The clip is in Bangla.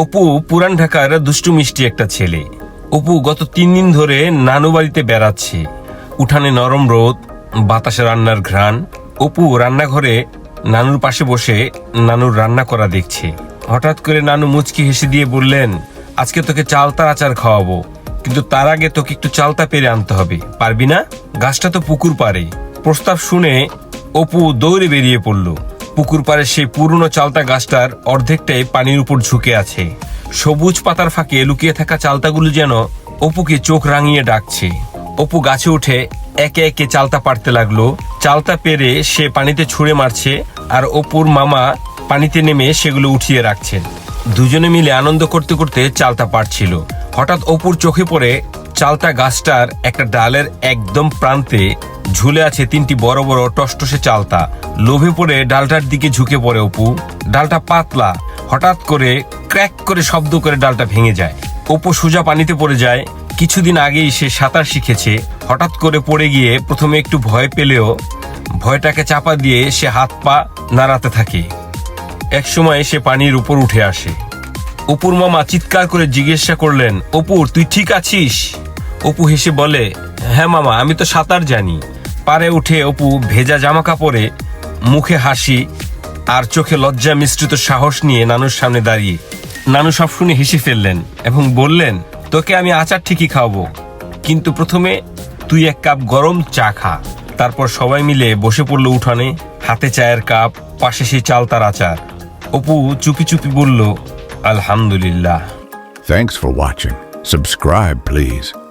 অপু পুরান ঢাকার দুষ্টু মিষ্টি একটা ছেলে। অপু গত তিন দিন ধরে নানু বাড়িতে বেড়াচ্ছে। উঠানে নরম রোদ, বাতাসে রান্নার ঘ্রাণ। অপু রান্নাঘরে নানুর পাশে বসে নানুর রান্না করা দেখছে। হঠাৎ করে নানু মুচকি হেসে দিয়ে বললেন, আজকে তোকে চালতার আচার খাওয়াবো, কিন্তু তার আগে তোকে একটু চালতা পেরে আনতে হবে। পারবি না? গাছটা তো পুকুর পারে প্রস্তাব শুনে অপু দৌড়ে বেরিয়ে পড়ল। পুকুর পাড়ে সেই পুরনো চালতা গাছটার অর্ধেকটাই পানির উপর ঝুঁকে আছে। সবুজ পাতার ফাঁকে লুকিয়ে থাকা চালতাগুলো যেন অপুকে চোখ রাঙিয়ে ডাকছে। অপু গাছে উঠে একে একে চালতা পারতে লাগল। চালতা পেরে সে পানিতে ছুঁড়ে মারছে আর অপুর মামা পানিতে নেমে সেগুলো উঠিয়ে রাখছেন। দুজনে মিলে আনন্দ করতে করতে চালতা পারছিল হঠাৎ অপুর চোখে পড়ে চালতা গাছটার একটা ডালের একদম প্রান্তে ঝুলে আছে তিনটি বড় বড় টসটসে চালতা। লোভে পড়ে ডালটার দিকে ঝুঁকে পড়ে অপু। ডালটা পাতলা। হঠাৎ করে ক্র্যাক করে শব্দ করে ডালটা ভেঙে যায়। অপু সোজা পানিতে পড়ে যায়। কিছুদিন আগেই সে সাঁতার শিখেছে। হঠাৎ করে পড়ে গিয়ে প্রথমে একটু ভয় পেলেও ভয়টাকে চাপা দিয়ে সে হাত পা নাড়াতে থাকে। একসময় সে পানির উপর উঠে আসে। অপুর মামা চিৎকার করে জিজ্ঞাসা করলেন, অপুর, তুই ঠিক আছিস? অপু হেসে বলে হ্যাঁ মামা আমি তো সাঁতার জানি। পারে উঠে অপু ভেজা জামা কাপড়ে মুখে হাসি আর চোখে লজ্জা মিশ্রিত সাহস নিয়ে নানুর সামনে দাঁড়িয়ে। নানু সব শুনে হেসে ফেললেন এবং বললেন তোকে আমি আচার ঠিকই খাওয়াবো কিন্তু প্রথমে তুই এক কাপ গরম চা খা। তারপর সবাই মিলে বসে পড়ল উঠানে হাতে চায়ের কাপ পাশে সেই চালতার আচার। অপু চুপি চুপি বলল আলহামদুলিল্লাহ। Thanks for watching. Subscribe, please.